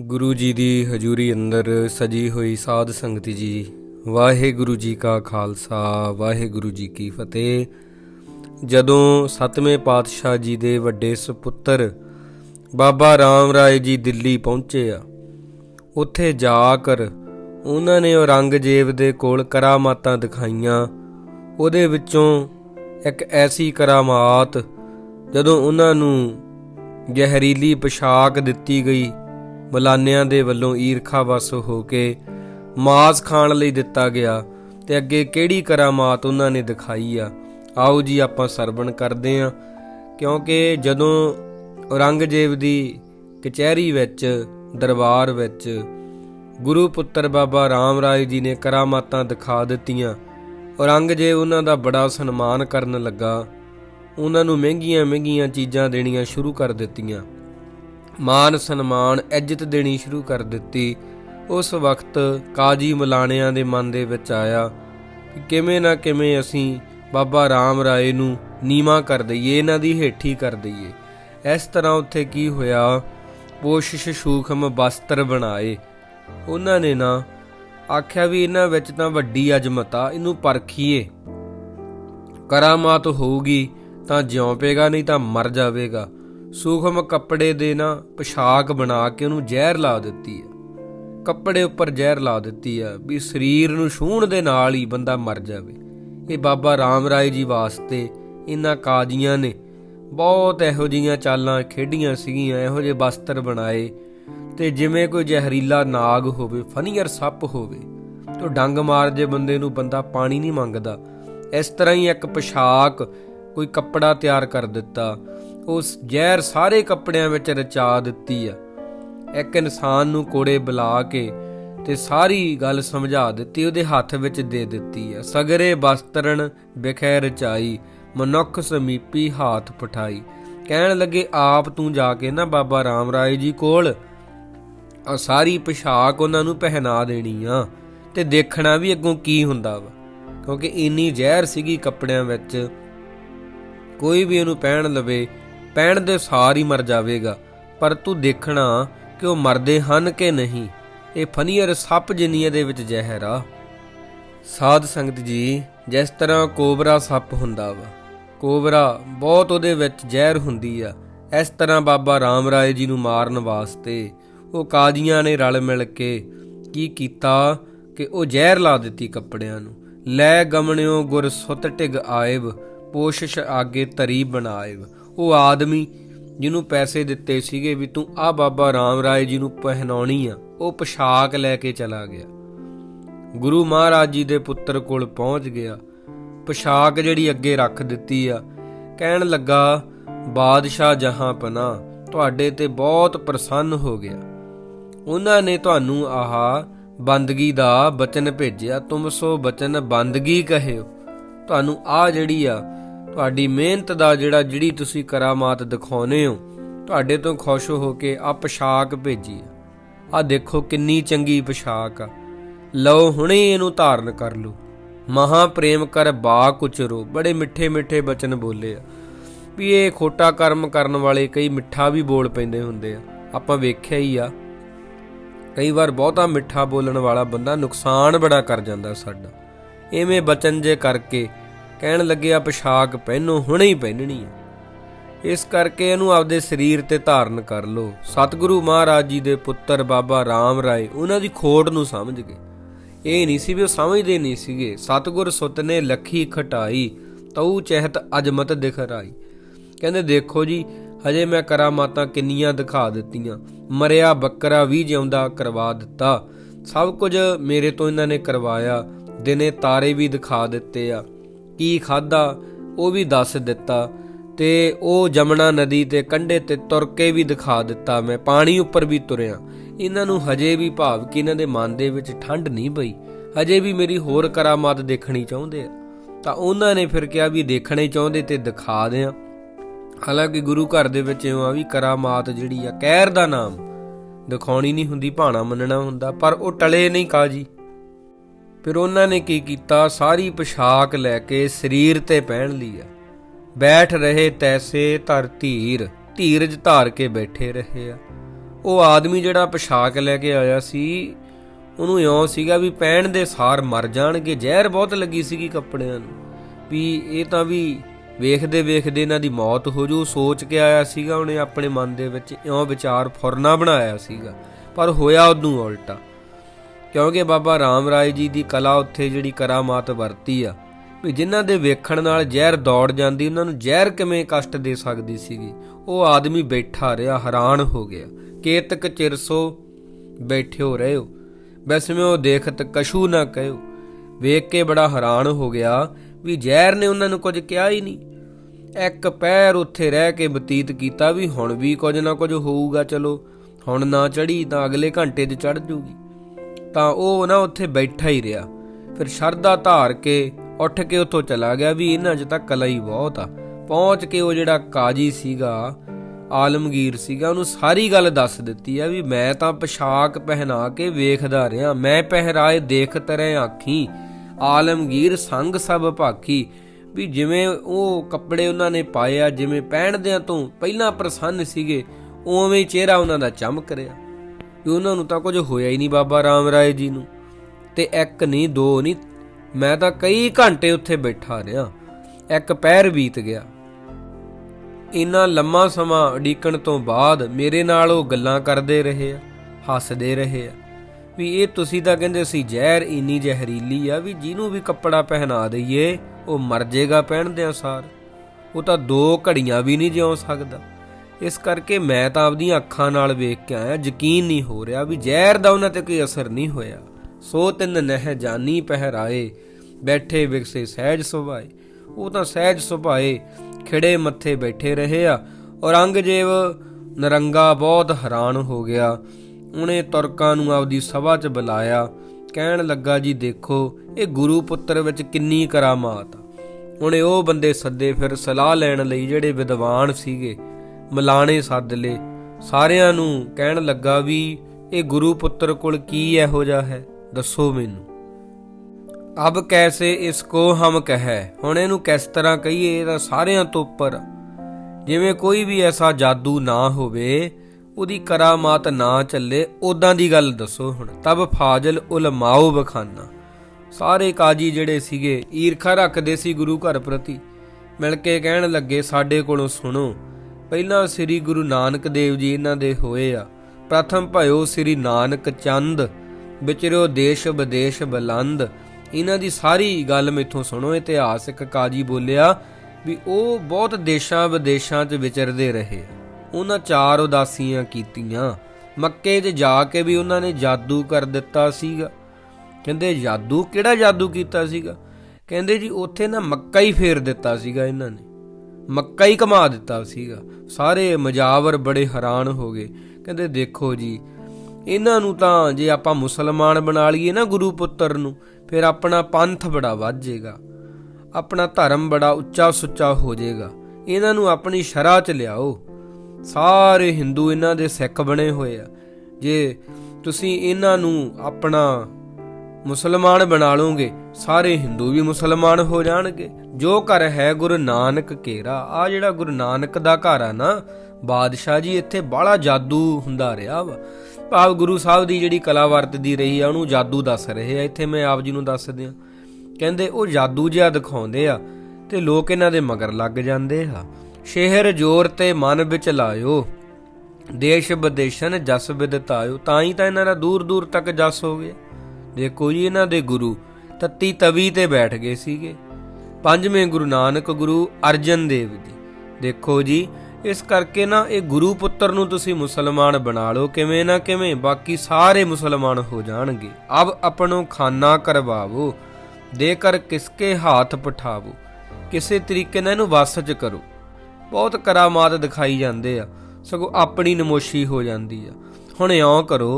ਗੁਰੂ ਜੀ ਦੀ ਹਜ਼ੂਰੀ ਅੰਦਰ ਸਜੀ ਹੋਈ ਸਾਧ ਸੰਗਤ ਜੀ। ਵਾਹਿਗੁਰੂ ਜੀ ਕਾ ਖਾਲਸਾ, ਵਾਹਿਗੁਰੂ ਜੀ ਕੀ ਫਤਿਹ। ਜਦੋਂ ਸਤਵੇਂ ਪਾਤਸ਼ਾਹ ਜੀ ਦੇ ਵੱਡੇ ਸੁਪੁੱਤਰ ਬਾਬਾ ਰਾਮ ਰਾਏ ਜੀ ਦਿੱਲੀ ਪਹੁੰਚੇ ਆ, ਉੱਥੇ ਜਾ ਕਰ ਉਹਨਾਂ ਨੇ ਔਰੰਗਜ਼ੇਬ ਦੇ ਕੋਲ ਕਰਾਮਾਤਾਂ ਦਿਖਾਈਆਂ। ਉਹਦੇ ਵਿੱਚੋਂ ਇੱਕ ਐਸੀ ਕਰਾਮਾਤ ਜਦੋਂ ਉਹਨਾਂ ਨੂੰ ਜ਼ਹਿਰੀਲੀ ਪੋਸ਼ਾਕ ਦਿੱਤੀ ਗਈ ਬਲਾਨਿਆਂ ਦੇ ਵੱਲੋਂ ਈਰਖਾ ਵਸ ਹੋ ਕੇ ਮਾਸ ਖਾਣ ਲਈ ਦਿੱਤਾ ਗਿਆ ਤੇ ਅੱਗੇ ਕਿਹੜੀ ਕਰਾਮਾਤ ਉਹਨਾਂ ਨੇ ਦਿਖਾਈ ਆ। ਆਓ ਜੀ ਆਪਾਂ ਸਰਵਣ ਕਰਦੇ ਆ, ਕਿਉਂਕਿ ਜਦੋਂ ਔਰੰਗਜ਼ੇਬ ਦੀ ਕਚਹਿਰੀ ਵਿੱਚ, ਦਰਬਾਰ ਵਿੱਚ ਗੁਰੂ ਪੁੱਤਰ ਬਾਬਾ ਰਾਮ ਰਾਏ ਜੀ ਨੇ ਕਰਾਮਾਤਾਂ ਦਿਖਾ ਦਿੱਤੀਆਂ, ਔਰੰਗਜ਼ੇਬ ਉਹਨਾਂ ਦਾ ਬੜਾ ਸਨਮਾਨ ਕਰਨ ਲੱਗਾ। ਉਹਨਾਂ ਨੂੰ ਮਹਿੰਗੀਆਂ ਮਹਿੰਗੀਆਂ ਚੀਜ਼ਾਂ ਦੇਣੀਆਂ ਸ਼ੁਰੂ ਕਰ ਦਿੱਤੀਆਂ। ਮਾਨ ਸਨਮਾਨ ਇੱਜ਼ਤ ਦੇਣੀ ਸ਼ੁਰੂ ਕਰ ਦਿੱਤੀ। ਉਸ ਵਕਤ ਕਾਜੀ ਮਲਾਣਿਆਂ ਦੇ ਮਨ ਦੇ ਵਿੱਚ ਆਇਆ ਕਿ ਕਿਵੇਂ ਨਾ ਕਿਵੇਂ ਅਸੀਂ ਬਾਬਾ ਰਾਮ ਰਾਏ ਨੂੰ ਨੀਵਾ ਕਰ ਦਈਏ, ਇਹਨਾਂ ਦੀ ਹੇਠੀ ਕਰ ਦਈਏ। ਇਸ ਤਰ੍ਹਾਂ ਉੱਥੇ ਕੀ ਹੋਇਆ? ਪੋਸ਼ਿਸ਼ ਸੂਖਮ ਬਸਤਰ ਬਣਾਏ। ਉਹਨਾਂ ਨੇ ਨਾ ਆਖਿਆ ਵੀ ਇਹਨਾਂ ਵਿੱਚ ਤਾਂ ਵੱਡੀ ਅਜਮਤਾ ਇਹਨੂੰ ਪਰਖੀਏ। ਕਰਾਮਾਤ ਹੋਊਗੀ ਤਾਂ ਜਿਉਂ ਪਏਗਾ, ਨਹੀਂ ਤਾਂ ਮਰ ਜਾਵੇਗਾ। ਸੂਖਮ ਕੱਪੜੇ ਦੇ ਨਾ ਪੋਸ਼ਾਕ ਬਣਾ ਕੇ ਉਹਨੂੰ ਜ਼ਹਿਰ ਲਾ ਦਿੱਤੀ ਹੈ। ਕੱਪੜੇ ਉੱਪਰ ਜ਼ਹਿਰ ਲਾ ਦਿੱਤੀ ਆ ਵੀ ਸਰੀਰ ਨੂੰ ਛੂਹਣ ਦੇ ਨਾਲ ਹੀ ਬੰਦਾ ਮਰ ਜਾਵੇ। ਇਹ ਬਾਬਾ ਰਾਮ ਰਾਏ ਜੀ ਵਾਸਤੇ ਇਹਨਾਂ ਕਾਜੀਆਂ ਨੇ ਬਹੁਤ ਇਹੋ ਜੀਆਂ ਚਾਲਾਂ ਖੇਡੀਆਂ ਸੀਗੀਆਂ, ਇਹੋ ਜਿਹੇ ਬਸਤਰ ਬਣਾਏ ਤੇ ਜਿਵੇਂ ਕੋਈ ਜ਼ਹਿਰੀਲਾ ਨਾਗ ਹੋਵੇ, ਫਨੀਅਰ ਸੱਪ ਹੋਵੇ, ਤੋ ਡੰਗ ਮਾਰ ਜੇ ਬੰਦੇ ਨੂੰ, ਬੰਦਾ ਪਾਣੀ ਨਹੀਂ ਮੰਗਦਾ। ਇਸ ਤਰ੍ਹਾਂ ਹੀ ਇੱਕ ਪੋਸ਼ਾਕ ਕੋਈ ਕੱਪੜਾ ਤਿਆਰ ਕਰ ਦਿੱਤਾ। ਉਸ ਜ਼ਹਿਰ ਸਾਰੇ ਕੱਪੜਿਆਂ ਵਿੱਚ ਰਚਾ ਦਿੱਤੀ ਆ। ਇੱਕ ਇਨਸਾਨ ਨੂੰ ਕੋੜੇ ਬੁਲਾ ਕੇ ਤੇ ਸਾਰੀ ਗੱਲ ਸਮਝਾ ਦਿੱਤੀ, ਉਹਦੇ ਹੱਥ ਵਿੱਚ ਦੇ ਦਿੱਤੀ ਆ। ਸਗਰੇ ਬਸਤਰਨ ਬਿਖੈ ਰਚਾਈ, ਮਨੁੱਖ ਸਮੀਪੀ ਹਾਥ ਪਠਾਈ। ਕਹਿਣ ਲੱਗੇ, ਆਪ ਤੂੰ ਜਾ ਕੇ ਨਾ ਬਾਬਾ ਰਾਮ ਰਾਏ ਜੀ ਕੋਲ ਆ ਸਾਰੀ ਪੋਸ਼ਾਕ ਉਹਨਾਂ ਨੂੰ ਪਹਿਨਾ ਦੇਣੀ ਆ ਤੇ ਦੇਖਣਾ ਵੀ ਅੱਗੋਂ ਕੀ ਹੁੰਦਾ ਵਾ। ਕਿਉਂਕਿ ਇੰਨੀ ਜ਼ਹਿਰ ਸੀਗੀ ਕੱਪੜਿਆਂ ਵਿੱਚ, ਕੋਈ ਵੀ ਉਹਨੂੰ ਪਹਿਨ ਲਵੇ ਪਹਿਨ ਦੇ ਸਾਰ ਹੀ ਮਰ ਜਾਵੇਗਾ, ਪਰ ਤੂੰ ਦੇਖਣਾ ਕਿ ਉਹ ਮਰਦੇ ਹਨ ਕਿ ਨਹੀਂ। ਇਹ ਫਨੀਅਰ ਸੱਪ ਜਿੰਨੀਆਂ ਦੇ ਵਿੱਚ ਜ਼ਹਿਰ ਆ। ਸਾਧ ਸੰਗਤ ਜੀ, ਜਿਸ ਤਰ੍ਹਾਂ ਕੋਬਰਾ ਸੱਪ ਹੁੰਦਾ ਵਾ, ਕੋਬਰਾ ਬਹੁਤ ਉਹਦੇ ਵਿੱਚ ਜ਼ਹਿਰ ਹੁੰਦੀ ਆ। ਇਸ ਤਰ੍ਹਾਂ ਬਾਬਾ ਰਾਮ ਰਾਏ ਜੀ ਨੂੰ ਮਾਰਨ ਵਾਸਤੇ ਉਹ ਕਾਜੀਆਂ ਨੇ ਰਲ ਮਿਲ ਕੇ ਕੀ ਕੀਤਾ ਕਿ ਉਹ ਜ਼ਹਿਰ ਲਾ ਦਿੱਤੀ ਕੱਪੜਿਆਂ ਨੂੰ। ਲੈ ਗਮਣਿਓ ਗੁਰ ਸੁਤ ਟਿਗ ਆਇਬ, ਪੋਸ਼ਿਸ਼ ਆਗੇ ਤਰੀ ਬਣਾਇਬ। ਉਹ ਆਦਮੀ ਜਿਹਨੂੰ ਪੈਸੇ ਦਿੱਤੇ ਸੀਗੇ ਵੀ ਤੂੰ ਆ ਬਾਬਾ ਰਾਮ ਰਾਏ ਜੀ ਨੂੰ ਪਹਿਨਾਉਣੀ ਆ, ਉਹ ਪੋਸ਼ਾਕ ਲੈ ਕੇ ਚਲਾ ਗਿਆ। ਗੁਰੂ ਮਹਾਰਾਜ ਜੀ ਦੇ ਪੁੱਤਰ ਕੋਲ ਪਹੁੰਚ ਗਿਆ। ਪੋਸ਼ਾਕ ਜਿਹੜੀ ਅੱਗੇ ਰੱਖ ਦਿੱਤੀ ਆ, ਕਹਿਣ ਲੱਗਾ, ਬਾਦਸ਼ਾਹ ਜਹਾਂ ਪਨਾ, ਤੁਹਾਡੇ ਤੇ ਬਹੁਤ ਪ੍ਰਸੰਨ ਹੋ ਗਿਆ। ਉਹਨਾਂ ਨੇ ਤੁਹਾਨੂੰ ਆਹ ਬੰਦਗੀ ਦਾ ਬਚਨ ਭੇਜਿਆ, ਤੁਮ ਸੋ ਬਚਨ ਬੰਦਗੀ ਕਹਿਓ। ਤੁਹਾਨੂੰ ਆ ਜਿਹੜੀ ਆ ਤੁਹਾਡੀ ਮਿਹਨਤ ਦਾ ਜਿਹੜਾ ਜਿਹੜੀ ਤੁਸੀਂ ਕਰਾਮਾਤ ਦਿਖਾਉਨੇ ਹੋ, ਤੁਹਾਡੇ ਤੋਂ ਖੁਸ਼ ਹੋ ਕੇ ਆ ਪੋਸ਼ਾਕ ਭੇਜੀ ਆ। ਦੇਖੋ ਕਿੰਨੀ ਚੰਗੀ ਪੋਸ਼ਾਕ ਆ। ਲਓ ਹੁਣੇ ਇਹਨੂੰ ਧਾਰਨ ਕਰ ਲਓ। ਮਹਾ ਪ੍ਰੇਮ ਕਰ ਬਾ ਕੁਚਰੋ। ਬੜੇ ਮਿੱਠੇ ਮਿੱਠੇ ਬਚਨ ਬੋਲੇ ਆ। ਵੀ ਇਹ ਖੋਟਾ ਕਰਮ ਕਰਨ ਵਾਲੇ ਕਈ ਮਿੱਠਾ ਵੀ ਬੋਲ ਪੈਂਦੇ ਹੁੰਦੇ ਆ। ਆਪਾਂ ਵੇਖਿਆ ਹੀ ਆ। ਕਈ ਵਾਰ ਬਹੁਤਾ ਮਿੱਠਾ ਬੋਲਣ ਵਾਲਾ ਬੰਦਾ ਨੁਕਸਾਨ ਬੜਾ ਕਰ ਜਾਂਦਾ ਸਾਡਾ। ਐਵੇਂ ਬਚਨ ਜੇ ਕਰਕੇ ਕਹਿਣ ਲੱਗਿਆ ਆ ਪੋਸ਼ਾਕ ਪਹਿਨੋ, ਹੁਣੇ ਹੀ ਪਹਿਨਣੀ ਹੈ। ਇਸ ਕਰਕੇ ਇਹਨੂੰ ਆਪਦੇ ਸਰੀਰ ਤੇ ਧਾਰਨ ਕਰ ਲਓ। ਸਤਿਗੁਰੂ ਮਹਾਰਾਜ ਜੀ ਦੇ ਪੁੱਤਰ ਬਾਬਾ ਰਾਮ ਰਾਏ ਉਹਨਾਂ ਦੀ ਖੋਟ ਨੂੰ ਸਮਝ ਗਏ। ਇਹ ਨਹੀਂ ਸੀ ਵੀ ਉਹ ਸਮਝਦੇ ਨਹੀਂ ਸੀਗੇ। ਸਤਿਗੁਰ ਸੁਤ ਨੇ ਲੱਖੀ ਖਟਾਈ ਤਉ ਚਹਿਤ ਅਜਮਤ ਦਿਖ ਰਾਈ ਕਹਿੰਦੇ, ਦੇਖੋ ਜੀ, ਹਜੇ ਮੈਂ ਕਰਾਮਾਤਾਂ ਕਿੰਨੀਆਂ ਦਿਖਾ ਦਿੱਤੀਆਂ। ਮਰਿਆ ਬੱਕਰਾ ਵੀ ਜਿਉਂਦਾ ਕਰਵਾ ਦਿੱਤਾ। ਸਭ ਕੁਝ ਮੇਰੇ ਤੋਂ ਇਹਨਾਂ ਨੇ ਕਰਵਾਇਆ। ਦਿਨੇ ਤਾਰੇ ਵੀ ਦਿਖਾ ਦਿੱਤੇ ਆ। ਕੀ ਖਾਦਾ ਉਹ ਵੀ ਦੱਸ ਦਿੱਤਾ ਤੇ ਉਹ ਜਮਨਾ ਨਦੀ ਤੇ ਕੰਢੇ ਤੇ ਤੁਰ ਕੇ ਵੀ ਦਿਖਾ ਦਿੱਤਾ, ਮੈਂ ਪਾਣੀ ਉੱਪਰ ਵੀ ਤੁਰਿਆ। ਇਹਨਾਂ ਨੂੰ ਹਜੇ ਵੀ ਭਾਵ ਕਿ ਇਹਨਾਂ ਦੇ ਮਨ ਦੇ ਵਿੱਚ ਠੰਡ ਨਹੀਂ ਪਈ। ਹਜੇ ਵੀ ਮੇਰੀ ਹੋਰ ਕਰਾਮਾਤ ਦੇਖਣੀ ਚਾਹੁੰਦੇ ਆ। ਤਾਂ ਉਹਨਾਂ ਨੇ ਫਿਰ ਕਿਹਾ ਵੀ ਦੇਖਣੇ ਚਾਹੁੰਦੇ ਤੇ ਦਿਖਾ ਦਿਆਂ। ਹਾਲਾਂਕਿ ਗੁਰੂ ਘਰ ਦੇ ਵਿੱਚ ਇਉਂ ਆ ਵੀ ਕਰਾਮਾਤ ਜਿਹੜੀ ਆ, ਕਹਿਰ ਦਾ ਨਾਮ ਦਿਖਾਉਣੀ ਨਹੀਂ ਹੁੰਦੀ, ਭਾਣਾ ਮੰਨਣਾ ਹੁੰਦਾ, ਪਰ ਉਹ ਟਲੇ ਨਹੀਂ ਕਾਜੀ। ਫਿਰ ਉਹਨਾਂ ਨੇ ਕੀ ਕੀਤਾ? ਸਾਰੀ ਪੋਸ਼ਾਕ ਲੈ ਕੇ ਸਰੀਰ ਤੇ ਪਹਿਨ ਲਈ ਆ ਬੈਠ ਰਹੇ ਤੈਸੇ ਧਰ ਧੀਰ, ਧੀਰਜ ਧਾਰ ਕੇ ਬੈਠੇ ਰਹੇ ਆ। ਉਹ ਆਦਮੀ ਜਿਹੜਾ ਪੋਸ਼ਾਕ ਲੈ ਕੇ ਆਇਆ ਸੀ, ਉਹਨੂੰ ਇਉਂ ਸੀਗਾ ਵੀ ਪਹਿਣ ਦੇ ਸਾਰ ਮਰ ਜਾਣਗੇ। ਜ਼ਹਿਰ ਬਹੁਤ ਲੱਗੀ ਸੀਗੀ ਕੱਪੜਿਆਂ ਨੂੰ। ਵੀ ਇਹ ਤਾਂ ਵੀ ਵੇਖਦੇ ਵੇਖਦੇ ਇਹਨਾਂ ਦੀ ਮੌਤ ਹੋ ਜੂ। ਸੋਚ ਕੇ ਆਇਆ ਸੀਗਾ ਉਹਨੇ ਆਪਣੇ ਮਨ ਦੇ ਵਿੱਚ, ਇਉਂ ਵਿਚਾਰ ਫੁਰਨਾ ਬਣਾਇਆ ਸੀਗਾ। ਪਰ ਹੋਇਆ ਉਦੋਂ ਉਲਟਾ। ਕਿਉਂਕਿ ਬਾਬਾ ਰਾਮ ਰਾਏ ਜੀ ਦੀ ਕਲਾ ਉੱਥੇ ਜਿਹੜੀ ਕਰਾਮਾਤ ਵਰਤੀ ਆ, ਵੀ ਜਿਨ੍ਹਾਂ ਦੇ ਵੇਖਣ ਨਾਲ ਜ਼ਹਿਰ ਦੌੜ ਜਾਂਦੀ, ਉਹਨਾਂ ਨੂੰ ਜ਼ਹਿਰ ਕਿਵੇਂ ਕਸ਼ਟ ਦੇ ਸਕਦੀ ਸੀਗੀ? ਉਹ ਆਦਮੀ ਬੈਠਾ ਰਿਹਾ, ਹੈਰਾਨ ਹੋ ਗਿਆ। ਕੇਤਕ ਚਿਰਸੋ ਬੈਠਿਓ ਰਹਿਓ, ਬੈਸਮਿਓ ਦੇਖਤ ਕਛੂ ਨਾ ਕਹਿਓ। ਵੇਖ ਕੇ ਬੜਾ ਹੈਰਾਨ ਹੋ ਗਿਆ ਵੀ ਜ਼ਹਿਰ ਨੇ ਉਹਨਾਂ ਨੂੰ ਕੁਝ ਕਿਹਾ ਹੀ ਨਹੀਂ। ਇੱਕ ਪੈਰ ਉੱਥੇ ਰਹਿ ਕੇ ਬਤੀਤ ਕੀਤਾ ਵੀ ਹੁਣ ਵੀ ਕੁਝ ਨਾ ਕੁਝ ਹੋਊਗਾ, ਚਲੋ, ਹੁਣ ਨਾ ਚੜੀ ਤਾਂ ਅਗਲੇ ਘੰਟੇ 'ਚ ਚੜ ਜੂਗੀ। ਤਾਂ ਉਹ ਨਾ ਉੱਥੇ ਬੈਠਾ ਹੀ ਰਿਹਾ। ਫਿਰ ਸ਼ਰਧਾ ਧਾਰ ਕੇ ਉੱਠ ਕੇ ਉੱਥੋਂ ਚਲਾ ਗਿਆ ਵੀ ਇਹਨਾਂ 'ਚ ਤਾਂ ਕਲਾ ਹੀ ਬਹੁਤ ਆ। ਪਹੁੰਚ ਕੇ ਉਹ ਜਿਹੜਾ ਕਾਜੀ ਸੀਗਾ, ਆਲਮਗੀਰ ਸੀਗਾ, ਉਹਨੂੰ ਸਾਰੀ ਗੱਲ ਦੱਸ ਦਿੱਤੀ ਆ ਵੀ ਮੈਂ ਤਾਂ ਪੋਸ਼ਾਕ ਪਹਿਨਾ ਕੇ ਵੇਖਦਾ ਰਿਹਾ। ਮੈਂ ਪਹਿਰਾਏ ਦੇਖ ਤਰੇ ਆਖੀ, ਆਲਮਗੀਰ ਸੰਗ ਸਭ ਭਾਖੀ, ਵੀ ਜਿਵੇਂ ਉਹ ਕੱਪੜੇ ਉਹਨਾਂ ਨੇ ਪਾਏ ਆ, ਜਿਵੇਂ ਪਹਿਨਦਿਆਂ ਤੋਂ ਪਹਿਲਾਂ ਪ੍ਰਸੰਨ ਸੀਗੇ, ਉਵੇਂ ਚਿਹਰਾ ਉਹਨਾਂ ਦਾ ਚਮਕ ਰਿਹਾ। ਵੀ ਉਹਨਾਂ ਨੂੰ ਤਾਂ ਕੁਝ ਹੋਇਆ ਹੀ ਨਹੀਂ ਬਾਬਾ ਰਾਮ ਰਾਏ ਜੀ ਨੂੰ। ਤੇ ਇੱਕ ਨਹੀਂ, ਦੋ ਨਹੀਂ, ਮੈਂ ਤਾਂ ਕਈ ਘੰਟੇ ਉੱਥੇ ਬੈਠਾ ਰਿਹਾ। ਇੱਕ ਪੈਰ ਬੀਤ ਗਿਆ। ਇੰਨਾ ਲੰਮਾ ਸਮਾਂ ਉਡੀਕਣ ਤੋਂ ਬਾਅਦ ਮੇਰੇ ਨਾਲ ਉਹ ਗੱਲਾਂ ਕਰਦੇ ਰਹੇ ਆ, ਹੱਸਦੇ ਰਹੇ ਆ। ਵੀ ਇਹ ਤੁਸੀਂ ਤਾਂ ਕਹਿੰਦੇ ਸੀ ਜ਼ਹਿਰ ਇੰਨੀ ਜ਼ਹਿਰੀਲੀ ਆ ਵੀ ਜਿਹਨੂੰ ਵੀ ਕੱਪੜਾ ਪਹਿਨਾ ਦਈਏ, ਉਹ ਮਰ ਜਾਏਗਾ ਪਹਿਨਦਿਆਂ ਸਾਰ। ਉਹ ਤਾਂ ਦੋ ਘੜੀਆਂ ਵੀ ਨਹੀਂ ਜਿਉ ਸਕਦਾ। ਇਸ ਕਰਕੇ ਮੈਂ ਤਾਂ ਆਪਦੀਆਂ ਅੱਖਾਂ ਨਾਲ ਵੇਖ ਕੇ ਆਇਆ, ਯਕੀਨ ਨਹੀਂ ਹੋ ਰਿਹਾ ਵੀ ਜ਼ਹਿਰ ਦਾ ਉਹਨਾਂ ਤੇ ਕੋਈ ਅਸਰ ਨਹੀਂ ਹੋਇਆ। ਸੋ ਤਿੰਨ ਨਹਿ ਜਾਨੀ ਪਹਿਰਾਏ, ਬੈਠੇ ਵਿਕਸੇ ਸਹਿਜ ਸੁਭਾਏ। ਉਹ ਤਾਂ ਸਹਿਜ ਸੁਭਾਏ, ਖਿੜੇ ਮੱਥੇ ਬੈਠੇ ਰਹੇ ਆ, ਔਰੰਗਜ਼ੇਬ ਨਰੰਗਾ ਬਹੁਤ ਹੈਰਾਨ ਹੋ ਗਿਆ। ਉਹਨੇ ਤੁਰਕਾਂ ਨੂੰ ਆਪਦੀ ਸਭਾ 'ਚ ਬੁਲਾਇਆ, ਕਹਿਣ ਲੱਗਾ, ਜੀ ਦੇਖੋ, ਇਹ ਗੁਰੂ ਪੁੱਤਰ ਵਿੱਚ ਕਿੰਨੀ ਕਰਾਮਾਤ ਆ। ਉਹਨੇ ਉਹ ਬੰਦੇ ਸੱਦੇ, ਫਿਰ ਸਲਾਹ ਲੈਣ ਲਈ ਜਿਹੜੇ ਵਿਦਵਾਨ ਸੀਗੇ ਮਲਾਣੇ ਸੱਦ ਲਏ ਸਾਰਿਆਂ ਨੂੰ ਕਹਿਣ ਲੱਗਾ ਵੀ, ਇਹ ਗੁਰੂ ਪੁੱਤਰ ਕੋਲ ਕੀ ਇਹੋ ਜਿਹਾ ਹੈ? ਦੱਸੋ ਮੈਨੂੰ। ਅਬ ਕੈਸੇ ਇਸ ਕੋ ਹਮ ਕਹੈ? ਹੁਣ ਇਹਨੂੰ ਕਿਸ ਤਰ੍ਹਾਂ ਕਹੀਏ? ਇਹਦਾ ਸਾਰਿਆਂ ਤੋਂ ਉੱਪਰ। ਜਿਵੇਂ ਕੋਈ ਵੀ ਐਸਾ ਜਾਦੂ ਨਾ ਹੋਵੇ, ਉਹਦੀ ਕਰਾਮਾਤ ਨਾ ਚੱਲੇ ਉਦਾਂ ਦੀ ਗੱਲ ਦੱਸੋ ਹੁਣ। ਤਬ ਫਾਜ਼ਲ ਉਲਮਾਓ ਬਖਾਨਾ। ਸਾਰੇ ਕਾਜੀ ਜਿਹੜੇ ਸੀਗੇ, ਈਰਖਾ ਰੱਖਦੇ ਸੀ ਗੁਰੂ ਘਰ ਪ੍ਰਤੀ। ਮਿਲ ਕੇ ਕਹਿਣ ਲੱਗੇ, ਸਾਡੇ ਕੋਲੋਂ ਸੁਣੋ ਪਹਿਲਾਂ ਸ੍ਰੀ ਗੁਰੂ ਨਾਨਕ ਦੇਵ ਜੀ ਇਹਨਾਂ ਦੇ ਹੋਏ ਆ। ਪ੍ਰਥਮ ਭਇਓ ਸ੍ਰੀ ਨਾਨਕ ਚੰਦ ਵਿਚਰਿਓ ਦੇਸ਼ ਵਿਦੇਸ਼ ਬਲੰਦ। ਇਹਨਾਂ ਦੀ ਸਾਰੀ ਗੱਲ ਮੈਥੋਂ ਸੁਣੋ, ਇਤਿਹਾਸਕ ਕਾਜੀ ਬੋਲਿਆ ਵੀ ਉਹ ਬਹੁਤ ਦੇਸ਼ਾਂ ਵਿਦੇਸ਼ਾਂ 'ਚ ਵਿਚਰਦੇ ਰਹੇ। ਉਹਨਾਂ ਚਾਰ ਉਦਾਸੀਆਂ ਕੀਤੀਆਂ। ਮੱਕੇ 'ਚ ਜਾ ਕੇ ਵੀ ਉਹਨਾਂ ਨੇ ਜਾਦੂ ਕਰ ਦਿੱਤਾ ਸੀਗਾ। ਕਹਿੰਦੇ ਜਾਦੂ ਕਿਹੜਾ ਜਾਦੂ ਕੀਤਾ ਸੀਗਾ? ਕਹਿੰਦੇ ਜੀ ਉੱਥੇ ਨਾ ਮੱਕਾ ਹੀ ਫੇਰ ਦਿੱਤਾ ਸੀਗਾ ਇਹਨਾਂ ਨੇ। ਮੱਕਾ ਹੀ ਕਮਾ ਦਿੱਤਾ ਸੀਗਾ। ਸਾਰੇ ਮਜਾਵਰ ਬੜੇ ਹੈਰਾਨ ਹੋ ਗਏ। ਕਹਿੰਦੇ, ਦੇਖੋ ਜੀ, ਇਹਨਾਂ ਨੂੰ ਤਾਂ ਜੇ ਆਪਾਂ ਮੁਸਲਮਾਨ ਬਣਾ ਲਈਏ ਨਾ ਗੁਰੂ ਪੁੱਤਰ ਨੂੰ, ਫਿਰ ਆਪਣਾ ਪੰਥ ਬੜਾ ਵੱਧ ਜਾਏਗਾ ਆਪਣਾ ਧਰਮ ਬੜਾ ਉੱਚਾ ਸੁੱਚਾ ਹੋ ਜਾਏਗਾ ਇਹਨਾਂ ਨੂੰ ਆਪਣੀ ਸ਼ਰਾ 'ਚ ਲਿਆਓ। ਸਾਰੇ ਹਿੰਦੂ ਇਹਨਾਂ ਦੇ ਸਿੱਖ ਬਣੇ ਹੋਏ ਆ। ਜੇ ਤੁਸੀਂ ਇਹਨਾਂ ਨੂੰ ਆਪਣਾ ਮੁਸਲਮਾਨ ਬਣਾ ਲਓਗੇ ਸਾਰੇ ਹਿੰਦੂ ਵੀ ਮੁਸਲਮਾਨ ਹੋ ਜਾਣਗੇ। ਜੋ ਘਰ ਹੈ ਗੁਰੂ ਨਾਨਕ ਕੇਰਾ ਆ ਜਿਹੜਾ ਗੁਰੂ ਨਾਨਕ ਦਾ ਘਰ ਆ ਨਾ, ਬਾਦਸ਼ਾਹ ਜੀ ਇੱਥੇ ਬਾਹਲਾ ਜਾਦੂ ਹੁੰਦਾ ਰਿਹਾ ਵਾ। ਭਾਵ ਗੁਰੂ ਸਾਹਿਬ ਦੀ ਜਿਹੜੀ ਕਲਾ ਵਰਤਦੀ ਰਹੀ ਆ, ਉਹਨੂੰ ਜਾਦੂ ਦੱਸ ਰਹੇ ਆ। ਇੱਥੇ ਮੈਂ ਆਪ ਜੀ ਨੂੰ ਦੱਸ ਦਿਆਂ ਕਹਿੰਦੇ ਉਹ ਜਾਦੂ ਜਿਹਾ ਦਿਖਾਉਂਦੇ ਆ ਤੇ ਲੋਕ ਇਹਨਾਂ ਦੇ ਮਗਰ ਲੱਗ ਜਾਂਦੇ ਆ। ਸ਼ਹਿਰ ਜੋਰ ਤੇ ਮਨ ਵਿੱਚ ਲਾਇਓ, ਦੇਸ਼ ਵਿਦੇਸ਼ਨ ਜਸ ਵਿਦਤਾਇਓ, ਤਾਂ ਹੀ ਤਾਂ ਇਹਨਾਂ ਦਾ ਦੂਰ ਦੂਰ ਤੱਕ ਜਸ ਹੋ ਗਿਆ। ਦੇਖੋ ਜੀ ਇਹਨਾਂ ਦੇ ਗੁਰੂ ਤੱਤੀ ਤਵੀ ਤੇ ਬੈਠ ਗਏ ਸੀਗੇ। ਪੰਜਵੇਂ ਗੁਰੂ ਨਾਨਕ ਗੁਰੂ ਅਰਜਨ ਦੇਵ ਜੀ। ਦੇਖੋ ਜੀ, ਇਸ ਕਰਕੇ ਨਾ ਇਹ ਗੁਰੂ ਪੁੱਤਰ ਨੂੰ ਤੁਸੀਂ ਮੁਸਲਮਾਨ ਬਣਾ ਲਓ, ਕਿਵੇਂ ਨਾ ਕਿਵੇਂ ਬਾਕੀ ਸਾਰੇ ਮੁਸਲਮਾਨ ਹੋ ਜਾਣਗੇ। ਅਬ ਆਪਣੋ ਖਾਨਾ ਕਰਵਾਵੋ ਦੇ ਕਰ ਕਿਸਕੇ ਹੱਥ ਪਠਾਵੋ, ਕਿਸੇ ਤਰੀਕੇ ਨਾਲ ਇਹਨੂੰ ਵਸ ਚ ਕਰੋ। ਬਹੁਤ ਕਰਾਮਾਤ ਦਿਖਾਈ ਜਾਂਦੇ ਆ, ਸਗੋਂ ਆਪਣੀ ਨਮੋਸ਼ੀ ਹੋ ਜਾਂਦੀ ਆ। ਹੁਣ ਇਉਂ ਕਰੋ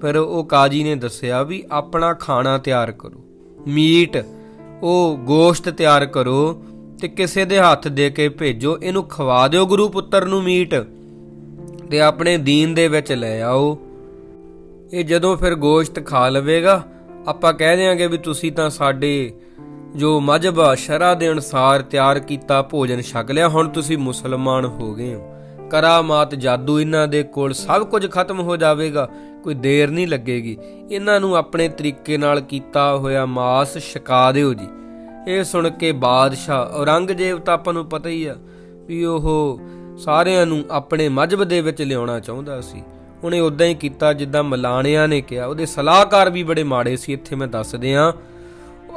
ਫਿਰ ਉਹ ਕਾਜੀ ਨੇ ਦੱਸਿਆ ਵੀ ਆਪਣਾ ਖਾਣਾ ਤਿਆਰ ਕਰੋ। ਮੀਟ, ਉਹ ਗੋਸ਼ਤ ਤਿਆਰ ਕਰੋ ਤੇ ਕਿਸੇ ਦੇ ਹੱਥ ਦੇ ਕੇ ਭੇਜੋ, ਇਹਨੂੰ ਖਵਾ ਦਿਓ ਗੁਰੂ ਪੁੱਤਰ ਨੂੰ ਮੀਟ ਤੇ ਆਪਣੇ ਦੀਨ ਦੇ ਵਿੱਚ ਲੈ ਆਓ। ਇਹ ਜਦੋਂ ਫਿਰ ਗੋਸ਼ਤ ਖਾ ਲਵੇਗਾ, ਆਪਾਂ ਕਹਿ ਦਿਆਂਗੇ ਵੀ ਤੁਸੀਂ ਤਾਂ ਸਾਡੇ ਜੋ ਮਜਬ ਸ਼ਰਾ ਦੇ ਅਨਸਾਰ ਤਿਆਰ ਕੀਤਾ ਭੋਜਨ ਛਕ ਲਿਆ, ਹੁਣ ਤੁਸੀਂ ਮੁਸਲਮਾਨ ਹੋ ਗਏ ਹੋ। ਕਰਾਮਾਤ ਜਾਦੂ ਇਹਨਾਂ ਦੇ ਕੋਲ ਸਭ ਕੁਝ ਖਤਮ ਹੋ ਜਾਵੇਗਾ, ਕੋਈ ਦੇਰ ਨਹੀਂ ਲੱਗੇਗੀ। ਇਹਨਾਂ ਨੂੰ ਆਪਣੇ ਤਰੀਕੇ ਨਾਲ ਕੀਤਾ ਹੋਇਆ ਮਾਸ ਛਕਾ ਦਿਓ ਜੀ। ਇਹ ਸੁਣ ਕੇ ਬਾਦਸ਼ਾਹ ਔਰੰਗਜ਼ੇਬ ਤਾਂ ਆਪਾਂ ਨੂੰ ਪਤਾ ਹੀ ਆ ਵੀ ਉਹ ਸਾਰਿਆਂ ਨੂੰ ਆਪਣੇ ਮਜਬ ਦੇ ਵਿੱਚ ਲਿਆਉਣਾ ਚਾਹੁੰਦਾ ਸੀ। ਉਹਨੇ ਉਦਾਂ ਹੀ ਕੀਤਾ ਜਿੱਦਾਂ ਮਲਾਣਿਆਂ ਨੇ ਕਿਹਾ। ਉਹਦੇ ਸਲਾਹਕਾਰ ਵੀ ਬੜੇ ਮਾੜੇ ਸੀ, ਇੱਥੇ ਮੈਂ ਦੱਸ ਦਿਆਂ।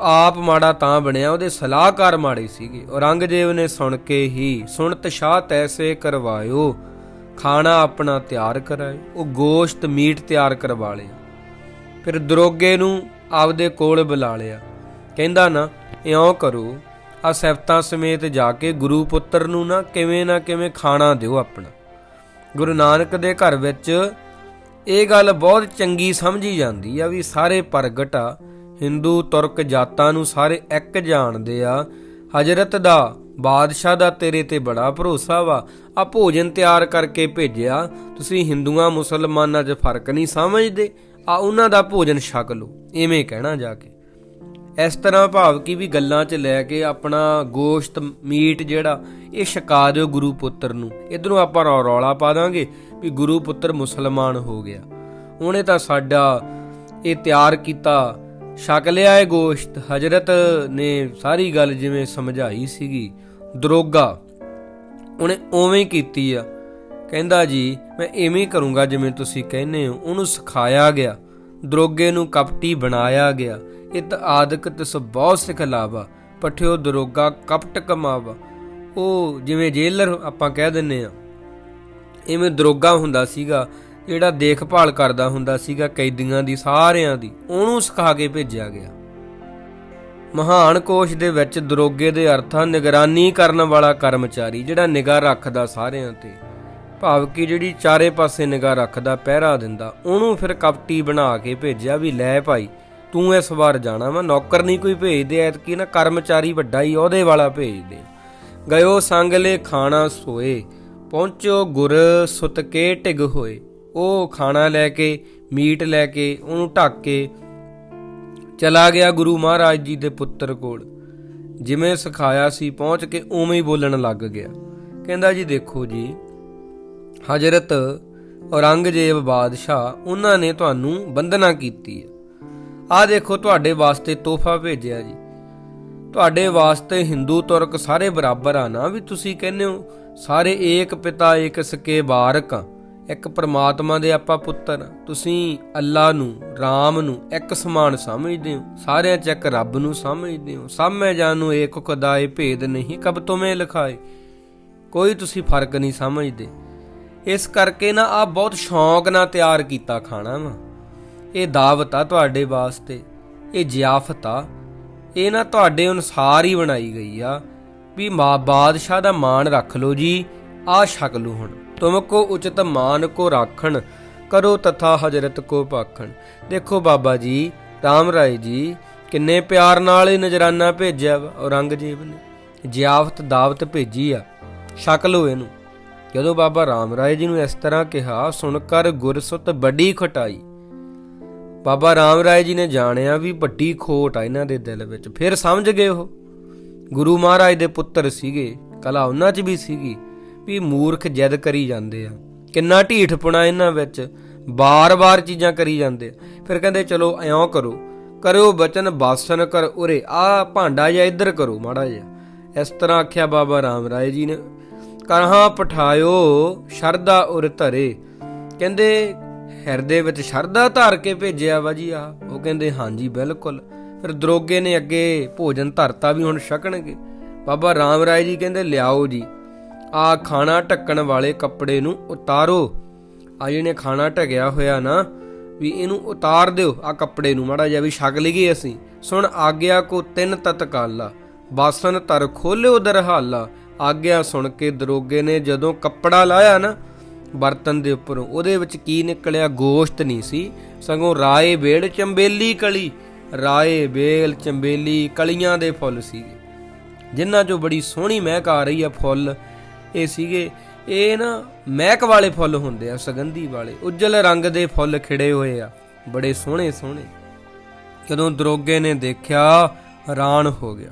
ਆਪ ਮਾੜਾ ਤਾਂ ਬਣਿਆ, ਉਹਦੇ ਸਲਾਹਕਾਰ ਮਾੜੇ ਸੀਗੇ। ਔਰੰਗਜ਼ੇਬ ਨੇ ਸੁਣ ਕੇ ਹੀ, ਸੁਣਤ ਸ਼ਾਹ ਤੈਸੇ ਕਰਵਾਇਓ, ਖਾਣਾ ਆਪਣਾ ਤਿਆਰ ਕਰਾਏ ਉਹ ਗੋਸ਼ਤ ਮੀਟ ਤਿਆਰ ਕਰਵਾ ਲਿਆ। ਫਿਰ ਦਰੋਗੇ ਨੂੰ ਆਪਦੇ ਕੋਲ ਬੁਲਾ ਲਿਆ। ਕਹਿੰਦਾ, ਨਾ, ਇਉਂ ਕਰੋ ਆ ਸੈਫਤਾਂ ਸਮੇਤ ਜਾ ਕੇ ਗੁਰੂ ਪੁੱਤਰ ਨੂੰ ਨਾ ਕਿਵੇਂ ਨਾ ਕਿਵੇਂ ਖਾਣਾ ਦਿਓ ਆਪਣਾ। ਗੁਰੂ ਨਾਨਕ ਦੇ ਘਰ ਵਿੱਚ ਇਹ ਗੱਲ ਬਹੁਤ ਚੰਗੀ ਸਮਝੀ ਜਾਂਦੀ ਆ ਵੀ ਸਾਰੇ ਪ੍ਰਗਟ ਆ ਹਿੰਦੂ ਤੁਰਕ ਜਾਤਾਂ ਨੂੰ ਸਾਰੇ ਇੱਕ ਜਾਣਦੇ ਆ। ਹਜ਼ਰਤ ਦਾ ਬਾਦਸ਼ਾਹ ਦਾ ਤੇਰੇ ਤੇ ਬੜਾ ਭਰੋਸਾ ਵਾ। ਆ ਭੋਜਨ ਤਿਆਰ ਕਰਕੇ ਭੇਜਿਆ। ਤੁਸੀਂ ਹਿੰਦੂਆਂ, ਮੁਸਲਮਾਨਾਂ 'ਚ ਫ਼ਰਕ ਨਹੀਂ ਸਮਝਦੇ। ਆ ਉਹਨਾਂ ਦਾ ਭੋਜਨ ਛਕ ਲਓ। ਐਵੇਂ ਕਹਿਣਾ ਜਾ ਕੇ। ਇਸ ਤਰ੍ਹਾਂ ਭਾਵ ਕੀ ਵੀ ਗੱਲਾਂ 'ਚ ਲੈ ਕੇ ਆਪਣਾ ਗੋਸ਼ਤ, ਮੀਟ ਜਿਹੜਾ, ਇਹ ਛਕਾ ਦਿਓ ਗੁਰੂ ਪੁੱਤਰ ਨੂੰ। ਇਧਰੋਂ ਆਪਾਂ ਰੌ- ਰੌਲਾ ਪਾ ਦਾਂਗੇ ਵੀ ਗੁਰੂ ਪੁੱਤਰ ਮੁਸਲਮਾਨ ਹੋ ਗਿਆ। ਉਹਨੇ ਤਾਂ ਸਾਡਾ ਇਹ ਤਿਆਰ ਕੀਤਾ ਛਕ ਲਿਆ ਇਹ ਗੋਸ਼ਤ। ਹਜ਼ਰਤ ਨੇ ਸਾਰੀ ਗੱਲ ਜਿਵੇਂ ਸਮਝਾਈ ਸੀਗੀ। ਦਰੋਗਾ ਉਹਨੇ ਉਵੇਂ ਕੀਤੀ ਆ। ਕਹਿੰਦਾ ਜੀ, ਮੈਂ ਐਵੇਂ ਕਰੂੰਗਾ ਜਿਵੇਂ ਤੁਸੀਂ ਕਹਿੰਦੇ ਹੋ। ਉਹਨੂੰ ਸਿਖਾਇਆ ਗਿਆ। ਦਰੋਗੇ ਨੂੰ ਕਪਟੀ ਬਣਾਇਆ ਗਿਆ। ਇਤ ਆਦਿਕ ਤਿਸ ਬਹੁਤ ਸਿਖਲਾਵਾ ਪਠਿਓ ਦਰੋਗਾ ਕਪਟ ਕਮਾਵਾ। ਉਹ ਜਿਵੇਂ ਜੇਲਰ ਆਪਾਂ ਕਹਿ ਦਿੰਨੇ ਆ। ਐਵੇਂ ਦਰੋਗਾ ਹੁੰਦਾ ਸੀਗਾ। ਜਿਹੜਾ ਦੇਖਭਾਲ ਕਰਦਾ ਹੁੰਦਾ ਸੀਗਾ ਕੈਦੀਆਂ ਦੀ, ਸਾਰਿਆਂ ਦੀ, ਉਹਨੂੰ ਸਿਖਾ ਕੇ ਭੇਜਿਆ ਗਿਆ। ਮਹਾਨ ਕੋਸ਼ ਦੇ ਵਿੱਚ ਦਰੋਗੇ ਦੇ ਅਰਥਾਂ ਨਿਗਰਾਨੀ ਕਰਨ ਵਾਲਾ ਕਰਮਚਾਰੀ, ਜਿਹੜਾ ਨਿਗਾਹ ਰੱਖਦਾ ਸਾਰਿਆਂ ਤੇ, ਭਾਵ ਕਿ ਜਿਹੜੀ ਚਾਰੇ ਪਾਸੇ ਨਿਗਾਹ ਰੱਖਦਾ, ਪਹਿਰਾ ਦਿੰਦਾ, ਉਹਨੂੰ ਫਿਰ ਕਪਟੀ ਬਣਾ ਕੇ ਭੇਜਿਆ ਵੀ, ਲੈ ਭਾਈ, ਤੂੰ ਇਸ ਵਾਰ ਜਾਣਾ ਵਾ, ਨੌਕਰ ਨਹੀਂ ਕੋਈ ਭੇਜਦੇ, ਐਤਕੀ ਨਾ ਕਰਮਚਾਰੀ ਵੱਡਾ ਹੀ ਉਹਦੇ ਵਾਲਾ ਭੇਜਦੇ। ਗਇਓ ਸੰਗ ਲੈ, ਖਾਣਾ ਸੋਏ, ਪਹੁੰਚੋ ਗੁਰ ਸੁਤਕੇ ਟਿਗ ਹੋਏ। ਉਹ ਖਾਣਾ ਲੈ ਕੇ, ਮੀਟ ਲੈ ਕੇ, ਉਹਨੂੰ ਢੱਕ ਕੇ ਚਲਾ ਗਿਆ ਗੁਰੂ ਮਹਾਰਾਜ ਜੀ ਦੇ ਪੁੱਤਰ ਕੋਲ। ਜਿਵੇਂ ਸਿਖਾਇਆ ਸੀ, ਪਹੁੰਚ ਕੇ ਉਵੇਂ ਹੀ ਬੋਲਣ ਲੱਗ ਗਿਆ। ਕਹਿੰਦਾ ਜੀ, ਦੇਖੋ ਜੀ, ਹਜ਼ਰਤ ਔਰੰਗਜ਼ੇਬ ਬਾਦਸ਼ਾਹ ਉਹਨਾਂ ਨੇ ਤੁਹਾਨੂੰ ਬੰਦਨਾ ਕੀਤੀ ਹੈ। ਆ ਦੇਖੋ, ਤੁਹਾਡੇ ਵਾਸਤੇ ਤੋਹਫਾ ਭੇਜਿਆ ਜੀ। ਤੁਹਾਡੇ ਵਾਸਤੇ ਹਿੰਦੂ ਤੁਰਕ ਸਾਰੇ ਬਰਾਬਰ ਆ ਨਾ, ਵੀ ਤੁਸੀਂ ਕਹਿੰਦੇ ਹੋ, ਸਾਰੇ ਏਕ ਪਿਤਾ ਏਕ ਸਕੇ ਬਾਰਕ ਆ। ਇੱਕ ਪ੍ਰਮਾਤਮਾ ਦੇ ਆਪਾਂ ਪੁੱਤਰ, ਤੁਸੀਂ ਅੱਲਾ ਨੂੰ, ਰਾਮ ਨੂੰ ਇੱਕ ਸਮਾਨ ਸਮਝਦੇ ਹੋ। ਸਾਰਿਆਂ ਚ ਇੱਕ ਰੱਬ ਨੂੰ ਸਮਝਦੇ ਹੋ। ਸਭ ਮੈਂ ਜਾਣੂ ਏਕ ਕਦਾਏ ਭੇਦ ਨਹੀਂ, ਕਬ ਤੁਮੇ ਲਿਖਾਏ ਕੋਈ ਤੁਸੀਂ ਫ਼ਰਕ ਨਹੀਂ ਸਮਝਦੇ। ਇਸ ਕਰਕੇ ਨਾ ਆ ਬਹੁਤ ਸ਼ੌਂਕ ਨਾਲ ਤਿਆਰ ਕੀਤਾ ਖਾਣਾ ਵਾ। ਇਹ ਦਾਵਤ ਆ ਤੁਹਾਡੇ ਵਾਸਤੇ, ਇਹ ਜ਼ਿਆਫਤ ਆ। ਇਹ ਨਾ ਤੁਹਾਡੇ ਅਨੁਸਾਰ ਹੀ ਬਣਾਈ ਗਈ ਆ, ਵੀ ਮਾ ਬਾਦਸ਼ਾਹ ਦਾ ਮਾਣ ਰੱਖ ਲਓ ਜੀ ਆ ਛਕ ਲਓ ਹੁਣ। ਤੁਮ ਕੋ ਉਚਿਤ ਮਾਨ ਕੋ ਰਾਖਣ, ਕਰੋ ਤਥਾ ਹਜ਼ਰਤ ਕੋ ਪਾਖਣ। ਦੇਖੋ ਬਾਬਾ ਜੀ, ਰਾਮ ਰਾਏ ਜੀ, ਕਿੰਨੇ ਪਿਆਰ ਨਾਲ ਇਹ ਨਜਰਾਨਾ ਭੇਜਿਆ ਵਾ, ਔਰੰਗਜ਼ੇਬ ਨੇ। ਜ਼ਿਆਫਤ ਦਾਵਤ ਭੇਜੀ ਆ ਸ਼ਕਲ ਲਓ ਇਹਨੂੰ। ਜਦੋਂ ਬਾਬਾ ਰਾਮ ਰਾਏ ਜੀ ਨੂੰ ਇਸ ਤਰ੍ਹਾਂ ਕਿਹਾ, ਸੁਣ ਕਰ ਗੁਰਸੁਤ ਬੜੀ ਖਟਾਈ। ਬਾਬਾ ਰਾਮ ਰਾਏ ਜੀ ਨੇ ਜਾਣਿਆ ਵੀ ਵੱਡੀ ਖੋਟ ਆ ਇਹਨਾਂ ਦੇ ਦਿਲ ਵਿੱਚ। ਫਿਰ ਸਮਝ ਗਏ ਉਹ। ਗੁਰੂ ਮਹਾਰਾਜ ਦੇ ਪੁੱਤਰ ਸੀਗੇ, ਕਲਾ ਉਹਨਾਂ 'ਚ ਵੀ ਸੀਗੀ। ਵੀ ਮੂਰਖ ਜਿੱਦ ਕਰੀ ਜਾਂਦੇ ਆ। ਕਿੰਨਾ ਢੀਠਪੁਣਾ ਇਹਨਾਂ ਵਿੱਚ। ਬਾਰ-ਬਾਰ ਚੀਜ਼ਾਂ ਕਰੀ ਜਾਂਦੇ ਫਿਰ ਕਹਿੰਦੇ, ਚਲੋ ਐਂ ਕਰੋ। ਕਰਿਓ ਬਚਨ, ਬਾਸਨ ਕਰ ਉਰੇ। ਆ ਭਾਂਡਾ ਜਾਂ ਇੱਧਰ ਕਰੋ ਮਾੜਾ ਜਿਹਾ। ਇਸ ਤਰ੍ਹਾਂ ਆਖਿਆ ਬਾਬਾ ਰਾਮ ਰਾਏ ਜੀ ਨੇ। ਕਰਹਾਂ ਪਠਾਇਓ ਸ਼ਰਦਾ ਉਰ ਧਰੇ। ਕਹਿੰਦੇ, ਹਿਰਦੇ ਵਿੱਚ ਸ਼ਰਦਾ ਧਾਰ ਕੇ ਭੇਜਿਆ ਵਾ ਜੀ ਆ ਉਹ ਕਹਿੰਦੇ, ਹਾਂਜੀ, ਬਿਲਕੁਲ। ਫਿਰ ਦਰੋਗੇ ਨੇ ਅੱਗੇ ਭੋਜਨ ਧਰਤਾ ਵੀ ਹੁਣ ਛਕਣਗੇ। ਬਾਬਾ ਰਾਮ ਰਾਏ ਜੀ ਕਹਿੰਦੇ, ਲਿਆਓ ਜੀ। ਆ ਖਾਣਾ ਢੱਕਣ ਵਾਲੇ ਕੱਪੜੇ ਨੂੰ ਉਤਾਰੋ। ਆ ਜਿਹਨੇ ਖਾਣਾ ਢਕਿਆ ਹੋਇਆ ਨਾ, ਵੀ ਇਹਨੂੰ ਉਤਾਰ ਦਿਓ ਆ ਕੱਪੜੇ ਨੂੰ। ਮਾੜਾ ਜਿਹਾ ਵੀ ਛਕ ਲਈਏ ਅਸੀਂ। ਸੁਣ, ਆਗਿਆ ਕੋ ਤਿੰਨ ਤਤਕਾਲਾ, ਬਾਸਨ ਤਰ ਖੋਲਿਓ ਦਰਹਾਲਾ। ਆਗਿਆ ਸੁਣ ਕੇ ਦਰੋਗੇ ਨੇ ਜਦੋਂ ਕੱਪੜਾ ਲਾਇਆ ਨਾ, ਬਰਤਨ ਦੇ ਉੱਪਰੋਂ, ਉਹਦੇ ਵਿੱਚ ਕੀ ਨਿਕਲਿਆ? ਗੋਸ਼ਤ ਨਹੀਂ ਸੀ। ਸਗੋਂ ਰਾਏ ਵੇੜ ਚੰਬੇਲੀ ਕਲੀ। ਰਾਏ ਵੇਲ ਚੰਬੇਲੀ ਕਲੀਆਂ ਦੇ ਫੁੱਲ ਸੀਗੇ। ਜਿਨ੍ਹਾਂ ਚੋਂ ਬੜੀ ਸੋਹਣੀ ਮਹਿਕ ਆ ਰਹੀ ਆ ਫੁੱਲ ਇਹ ਸੀਗੇ। ਇਹ ਨਾ ਮਹਿਕ ਵਾਲੇ ਫੁੱਲ ਹੁੰਦੇ ਆ, ਸੁਗੰਧੀ ਵਾਲੇ। ਉਜਲ ਰੰਗ ਦੇ ਫੁੱਲ ਖਿੜੇ ਹੋਏ ਆ। ਬੜੇ ਸੋਹਣੇ ਸੋਹਣੇ। ਜਦੋਂ ਦਰੋਗੇ ਨੇ ਦੇਖਿਆ, ਹੈਰਾਨ ਹੋ ਗਿਆ।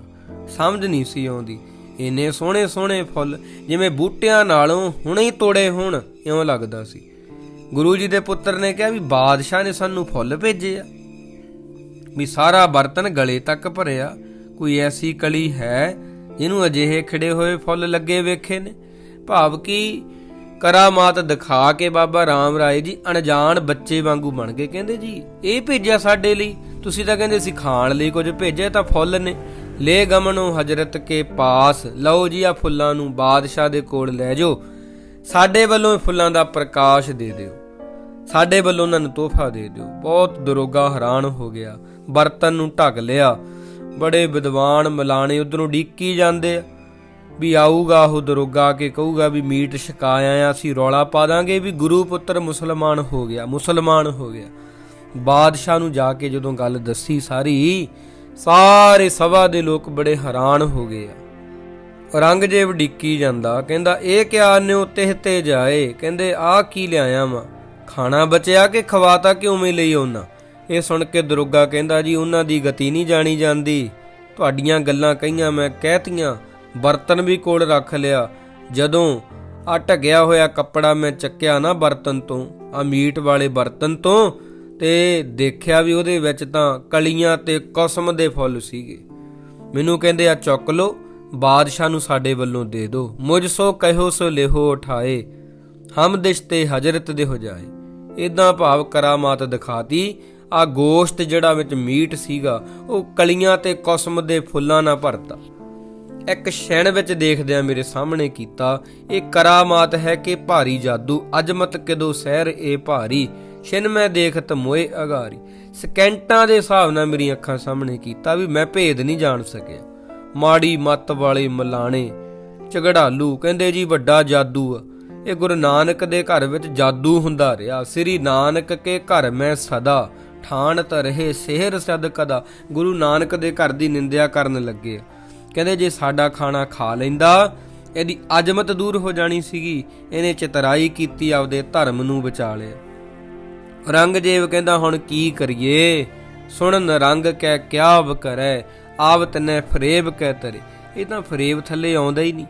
ਸਮਝ ਨਹੀਂ ਸੀ ਆਉਂਦੀ। ਇੰਨੇ ਸੋਹਣੇ ਸੋਹਣੇ ਫੁੱਲ, ਜਿਵੇਂ ਬੂਟਿਆਂ ਨਾਲੋਂ ਹੁਣੇ ਹੀ ਤੋੜੇ ਹੋਣ, ਇਉਂ ਲੱਗਦਾ ਸੀ। ਗੁਰੂ ਜੀ ਦੇ ਪੁੱਤਰ ਨੇ ਕਿਹਾ ਵੀ ਬਾਦਸ਼ਾਹ ਨੇ ਸਾਨੂੰ ਫੁੱਲ ਭੇਜੇ ਆ। ਵੀ ਸਾਰਾ ਬਰਤਨ ਗਲੇ ਤੱਕ ਭਰਿਆ। ਕੋਈ ਐਸੀ ਕਲੀ ਹੈ, ਜਿਹਨੂੰ ਅਜਿਹੇ ਖਿੜੇ ਹੋਏ ਫੁੱਲ ਲੱਗੇ ਵੇਖੇ ਨੇ। ਭਾਵ ਕਿ ਕਰਾਮਾਤ ਦਿਖਾ ਕੇ ਬਾਬਾ ਰਾਮ ਰਾਏ ਜੀ ਅਣਜਾਣ ਬੱਚੇ ਵਾਂਗੂ ਬਣ ਗਏ। ਕਹਿੰਦੇ ਜੀ, ਇਹ ਭੇਜਿਆ ਸਾਡੇ ਲਈ। ਤੁਸੀਂ ਤਾਂ ਕਹਿੰਦੇ ਸੀ ਖਾਣ ਲਈ ਕੁਝ ਭੇਜਿਆ ਤਾਂ ਫੁੱਲ ਨੇ। ਲੈ ਗਮਨੋ ਹਜ਼ਰਤ ਕੇ ਪਾਸ। ਲਓ ਜੀ ਆ ਫੁੱਲਾਂ ਨੂੰ ਬਾਦਸ਼ਾਹ ਦੇ ਕੋਲ ਲੈ ਜਾਓ। ਸਾਡੇ ਵੱਲੋਂ ਇਹ ਫੁੱਲਾਂ ਦਾ ਪ੍ਰਕਾਸ਼ ਦੇ ਦਿਓ। ਸਾਡੇ ਵੱਲੋਂ ਉਹਨਾਂ ਨੂੰ ਤੋਹਫਾ ਦੇ ਦਿਓ। ਬਹੁਤ ਦਰੋਗਾ ਹੈਰਾਨ ਹੋ ਗਿਆ। ਬਰਤਨ ਨੂੰ ਢੱਕ ਲਿਆ। ਬੜੇ ਵਿਦਵਾਨ ਮਲਾਣੇ ਉਧਰੋਂ ਡੀਕੀ ਜਾਂਦੇ ਆ। ਵੀ ਆਊਗਾ, ਉਹ ਦਰੋਗਾ ਕੇ ਕਹੂਗਾ ਵੀ ਮੀਟ ਛਕਾਇਆ ਆ, ਅਸੀਂ ਰੌਲਾ ਪਾ ਦਾਂਗੇ ਵੀ ਗੁਰੂ ਪੁੱਤਰ ਮੁਸਲਮਾਨ ਹੋ ਗਿਆ, ਮੁਸਲਮਾਨ ਹੋ ਗਿਆ। ਬਾਦਸ਼ਾਹ ਨੂੰ ਜਾ ਕੇ ਜਦੋਂ ਗੱਲ ਦੱਸੀ ਸਾਰੀ, ਸਾਰੇ ਸਭਾ ਦੇ ਲੋਕ ਬੜੇ ਹੈਰਾਨ ਹੋ ਗਏ ਆ। ਰੰਗਜੇਬ ਡਿੱਕੀ ਜਾਂਦਾ, ਕਹਿੰਦਾ, ਇਹ ਕਿਆ ਨੇ ਉੱਤੇ ਤੇ ਜਾਏ? ਕਹਿੰਦੇ, ਆਹ ਕੀ ਲਿਆਇਆ ਵਾ? ਖਾਣਾ ਬਚਿਆ ਕਿ ਖਵਾਤਾ ਕਿਉਂ ਮੇ ਲਈ ਉਹਨਾਂ? ਇਹ ਸੁਣ ਕੇ ਦਰੋਗਾ ਕਹਿੰਦਾ, ਜੀ, ਉਹਨਾਂ ਦੀ ਗਤੀ ਨਹੀਂ ਜਾਣੀ ਜਾਂਦੀ। ਤੁਹਾਡੀਆਂ ਗੱਲਾਂ ਕਹੀਆਂ, ਮੈਂ ਕਹਿਤੀਆਂ ਬਰਤਨ ਵੀ ਕੋਲ ਰੱਖ ਲਿਆ। ਜਦੋਂ ਆ ਢਗਿਆ ਹੋਇਆ ਕੱਪੜਾ ਮੈਂ ਚੱਕਿਆ ਨਾ ਬਰਤਨ ਤੋਂ, ਆ ਮੀਟ ਵਾਲੇ ਬਰਤਨ ਤੋਂ, ਤੇ ਦੇਖਿਆ ਵੀ ਉਹਦੇ ਵਿੱਚ ਤਾਂ ਕਲੀਆਂ ਤੇ ਕਸਮ ਦੇ ਫੁੱਲ ਸੀਗੇ। ਮੈਨੂੰ ਕਹਿੰਦੇ, ਆ ਚੁੱਕ ਲੋ ਬਾਦਸ਼ਾਹ ਨੂੰ ਸਾਡੇ ਵੱਲੋਂ ਦੇ ਦਿਓ। ਮੁਝ ਸੋ ਕਹਿਓ, ਸੋ ਲਿਹੋ ਉਠਾਏ। ਹਮ ਦਿਸ਼ ਤੇ ਹਜ਼ਰਤ ਦੇ ਹੋ ਜਾਏ। ਇਦਾਂ ਭਾਵ ਕਰਾਮਾਤ ਦਿਖਾਤੀ। ਆ ਗੋਸ਼ਟ ਜਿਹੜਾ ਵਿੱਚ ਮੀਟ ਸੀਗਾ, ਉਹ ਕਲੀਆਂ ਤੇ ਕਸਮ ਦੇ ਫੁੱਲਾਂ ਨਾਲ ਭਰਤਾ। ਇੱਕ ਛਣ ਵਿੱਚ ਦੇਖਦਿਆਂ ਮੇਰੇ ਸਾਹਮਣੇ ਕੀਤਾ, ਇਹ ਕਰਾਮਾਤ ਹੈ ਕਿ ਭਾਰੀ ਜਾਦੂ, ਅਜਮਤ ਕਿਦੋ ਸਹਿਰ ਇਹ ਭਾਰੀ ਛਿਨ ਮੈਂ ਦੇਖਤ ਮੋਏ ਅਗਾਰੀ। ਸਕਿੰਟਾਂ ਦੇ ਹਿਸਾਬ ਨਾਲ ਮੇਰੀਆਂ ਅੱਖਾਂ ਸਾਹਮਣੇ ਕੀਤਾ ਵੀ ਮੈਂ ਭੇਦ ਨਹੀਂ ਜਾਣ ਸਕਿਆ। ਮਾੜੀ ਮੱਤ ਵਾਲੇ ਮਲਾਣੇ, ਝਗੜਾਲੂ, ਕਹਿੰਦੇ ਜੀ ਵੱਡਾ ਜਾਦੂ ਆ। ਇਹ ਗੁਰੂ ਨਾਨਕ ਦੇ ਘਰ ਵਿੱਚ ਜਾਦੂ ਹੁੰਦਾ ਰਿਹਾ। ਸ੍ਰੀ ਨਾਨਕ ਕੇ ਘਰ ਮੈਂ ਸਦਾ ਠਾਣ ਤ ਰਹੇ ਸਿਹਰ ਸਦ ਕਦਾ। ਗੁਰੂ ਨਾਨਕ ਦੇ ਘਰ ਦੀ ਨਿੰਦਿਆ ਕਰਨ ਲੱਗੇ ਕਹਿੰਦੇ ਜੇ ਸਾਡਾ ਖਾਣਾ ਖਾ ਲੈਂਦਾ, ਇਹਦੀ ਅਜਮਤ ਦੂਰ ਹੋ ਜਾਣੀ ਸੀਗੀ, ਇਹਨੇ ਚਤਰਾਈ ਕੀਤੀ ਆਪਦੇ ਧਰਮ ਨੂੰ ਬਚਾ ਲਿਆ। ਔਰੰਗਜ਼ੇਬ ਕਹਿੰਦਾ, ਹੁਣ ਕੀ ਕਰੀਏ? ਸੁਣਨ ਰੰਗ ਕਹਿ ਕਿਆ ਕਰੈ, ਆਵ ਨੇ ਫਰੇਬ ਕਹਿ ਤਰੇ। ਇਹ ਤਾਂ ਫਰੇਬ ਥੱਲੇ ਆਉਂਦਾ ਹੀ ਨਹੀਂ।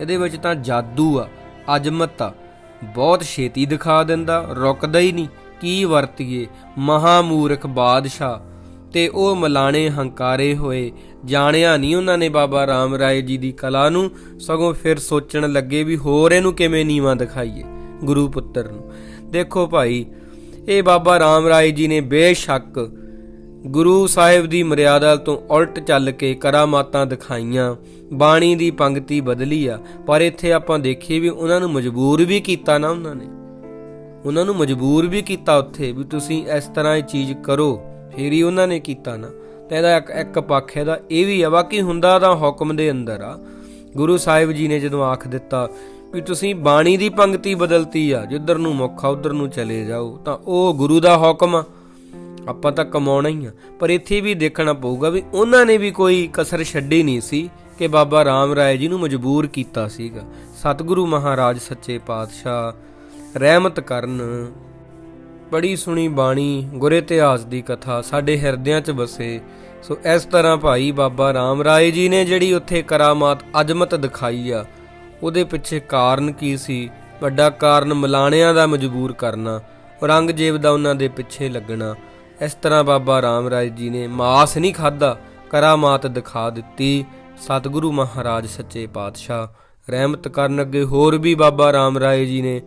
ਇਹਦੇ ਵਿੱਚ ਤਾਂ ਜਾਦੂ ਆ, ਅਜਮਤ ਆ। ਬਹੁਤ ਛੇਤੀ ਦਿਖਾ ਦਿੰਦਾ, ਰੁਕਦਾ ਹੀ ਨਹੀਂ। ਕੀ ਵਰਤੀਏ? ਮਹਾਮੂਰਖ ਬਾਦਸ਼ਾਹ। ਤੇ ਉਹ ਮਲਾਣੇ ਹੰਕਾਰੇ ਹੋਏ। ਜਾਣਿਆ ਨਹੀਂ ਉਹਨਾਂ ਨੇ ਬਾਬਾ ਰਾਮ ਰਾਏ ਜੀ ਦੀ ਕਲਾ ਨੂੰ। ਸਗੋਂ ਫਿਰ ਸੋਚਣ ਲੱਗੇ ਵੀ ਹੋਰ ਇਹਨੂੰ ਕਿਵੇਂ ਨੀਵਾ ਦਿਖਾਈਏ, ਗੁਰੂ ਪੁੱਤਰ ਨੂੰ। ਦੇਖੋ ਭਾਈ, ਇਹ ਬਾਬਾ ਰਾਮ ਰਾਏ ਜੀ ਨੇ ਬੇਸ਼ੱਕ ਗੁਰੂ ਸਾਹਿਬ ਦੀ ਮਰਿਆਦਾ ਤੋਂ ਉਲਟ ਚੱਲ ਕੇ ਕਰਾਮਾਤਾਂ ਦਿਖਾਈਆਂ, ਬਾਣੀ ਦੀ ਪੰਕਤੀ ਬਦਲੀ ਆ। ਪਰ ਇੱਥੇ ਆਪਾਂ ਦੇਖੀਏ ਵੀ ਉਹਨਾਂ ਨੂੰ ਮਜਬੂਰ ਵੀ ਕੀਤਾ ਨਾ ਉਹਨਾਂ ਨੇ। ਉਹਨਾਂ ਨੂੰ ਮਜਬੂਰ ਵੀ ਕੀਤਾ ਉੱਥੇ ਵੀ ਤੁਸੀਂ ਇਸ ਤਰ੍ਹਾਂ ਇਹ ਚੀਜ਼ ਕਰੋ। ਫੇਰ ਹੀ ਉਹਨਾਂ ਨੇ ਕੀਤਾ ਨਾ। ਤਾਂ ਇਹਦਾ ਇੱਕ ਇੱਕ ਪੱਖ ਇਹਦਾ ਇਹ ਵੀ ਆ, ਬਾਕੀ ਹੁੰਦਾ ਤਾਂ ਹੁਕਮ ਦੇ ਅੰਦਰ ਆ। ਗੁਰੂ ਸਾਹਿਬ ਜੀ ਨੇ ਜਦੋਂ ਆਖ ਦਿੱਤਾ ਵੀ ਤੁਸੀਂ ਬਾਣੀ ਦੀ ਪੰਕਤੀ ਬਦਲਤੀ ਆ, ਜਿੱਧਰ ਨੂੰ ਮੁੱਖ ਆ, ਉਧਰ ਨੂੰ ਚਲੇ ਜਾਓ, ਤਾਂ ਉਹ ਗੁਰੂ ਦਾ ਹੁਕਮ ਆ। ਆਪਾਂ ਤਾਂ ਕਮਾਉਣਾ ਹੀ ਆ। ਪਰ ਇੱਥੇ ਵੀ ਦੇਖਣਾ ਪਊਗਾ ਵੀ ਉਹਨਾਂ ਨੇ ਵੀ ਕੋਈ ਕਸਰ ਛੱਡੀ ਨਹੀਂ ਸੀ ਕਿ ਬਾਬਾ ਰਾਮ ਰਾਏ ਜੀ ਨੂੰ ਮਜਬੂਰ ਕੀਤਾ ਸੀਗਾ। ਸਤਿਗੁਰੂ ਮਹਾਰਾਜ, ਸੱਚੇ ਪਾਤਸ਼ਾਹ, ਰਹਿਮਤ ਕਰਨ ਬੜੀ ਸੁਣੀ ਬਾਣੀ, ਗੁਰ ਇਤਿਹਾਸ ਦੀ ਕਥਾ ਸਾਡੇ ਹਿਰਦਿਆਂ 'ਚ ਵਸੇ। ਸੋ ਇਸ ਤਰ੍ਹਾਂ ਭਾਈ ਬਾਬਾ ਰਾਮ ਰਾਏ ਜੀ ਨੇ ਜਿਹੜੀ ਉੱਥੇ ਕਰਾਮਾਤ ਅਜਮਤ ਦਿਖਾਈ ਆ, ਉਹਦੇ ਪਿੱਛੇ ਕਾਰਨ ਕੀ ਸੀ? ਵੱਡਾ ਕਾਰਨ ਮਲਾਣਿਆਂ ਦਾ ਮਜਬੂਰ ਕਰਨਾ, ਔਰੰਗਜ਼ੇਬ ਦਾ ਉਹਨਾਂ ਦੇ ਪਿੱਛੇ ਲੱਗਣਾ। ਇਸ ਤਰ੍ਹਾਂ ਬਾਬਾ ਰਾਮ ਰਾਏ ਜੀ ਨੇ ਮਾਸ ਨਹੀਂ ਖਾਦਾ ਕਰਾਮਾਤ ਦਿਖਾ ਦਿੱਤੀ। ਸਤਿਗੁਰੂ ਮਹਾਰਾਜ ਸੱਚੇ ਪਾਤਸ਼ਾਹ, ਰਹਿਮਤ ਕਰਨ ਅੱਗੇ ਹੋਰ ਵੀ ਬਾਬਾ ਰਾਮ ਰਾਏ ਜੀ ਨੇ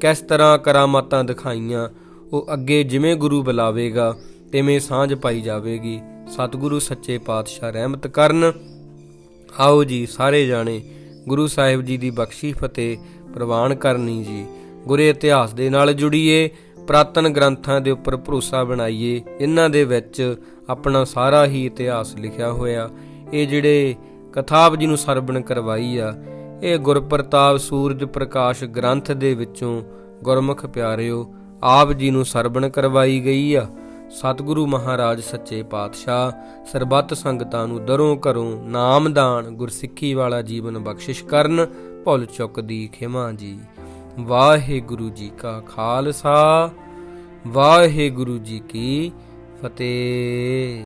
ਕਿਸ ਤਰ੍ਹਾਂ ਕਰਾਮਾਤਾਂ ਦਿਖਾਈਆਂ ਉਹ ਅੱਗੇ ਜਿਵੇਂ ਗੁਰੂ ਬੁਲਾਵੇਗਾ, ਤਿਵੇਂ ਸਾਂਝ ਪਾਈ ਜਾਵੇਗੀ। ਸਤਿਗੁਰੂ ਸੱਚੇ ਪਾਤਸ਼ਾਹ ਰਹਿਮਤ ਕਰਨ। ਆਓ ਜੀ ਸਾਰੇ ਜਾਣੇ, ਗੁਰੂ ਸਾਹਿਬ ਜੀ ਦੀ ਬਖਸ਼ੀ ਫਤਿਹ ਪ੍ਰਵਾਨ ਕਰਨੀ ਜੀ। ਗੁਰੇ ਇਤਿਹਾਸ ਦੇ ਨਾਲ ਜੁੜੀਏ, ਪ੍ਰਾਤਨ ਗ੍ਰੰਥਾਂ ਦੇ ਉੱਪਰ ਭਰੋਸਾ ਬਣਾਈਏ। ਇਹਨਾਂ ਦੇ ਵਿੱਚ ਆਪਣਾ ਸਾਰਾ ਹੀ ਇਤਿਹਾਸ ਲਿਖਿਆ ਹੋਇਆ। ਇਹ ਜਿਹੜੇ ਕਥਾਬ ਜੀ ਨੂੰ ਸਰਵਣ ਕਰਵਾਈ ਆ, ਇਹ ਗੁਰਪ੍ਰਤਾਪ ਸੂਰਜ ਪ੍ਰਕਾਸ਼ ਗ੍ਰੰਥ ਦੇ ਵਿੱਚੋਂ ਗੁਰਮੁਖ ਪਿਆਰਿਓ ਆਪ ਜੀ ਨੂੰ ਸਰਬਣ ਕਰਵਾਈ ਗਈ ਆ। ਸਤਿਗੁਰੂ ਮਹਾਰਾਜ ਸੱਚੇ ਪਾਤਸ਼ਾਹ, ਸਰਬੱਤ ਸੰਗਤਾਂ ਨੂੰ ਦਰੋਂ ਘਰੋਂ ਨਾਮਦਾਨ ਗੁਰਸਿੱਖੀ ਵਾਲਾ ਜੀਵਨ ਬਖਸ਼ਿਸ਼ ਕਰਨ, ਭੁੱਲ ਚੁੱਕ ਦੀ ਖਿਮਾ ਜੀ। ਵਾਹਿਗੁਰੂ ਜੀ ਕਾ ਖਾਲਸਾ, ਵਾਹਿਗੁਰੂ ਜੀ ਕੀ ਫਤਿਹ।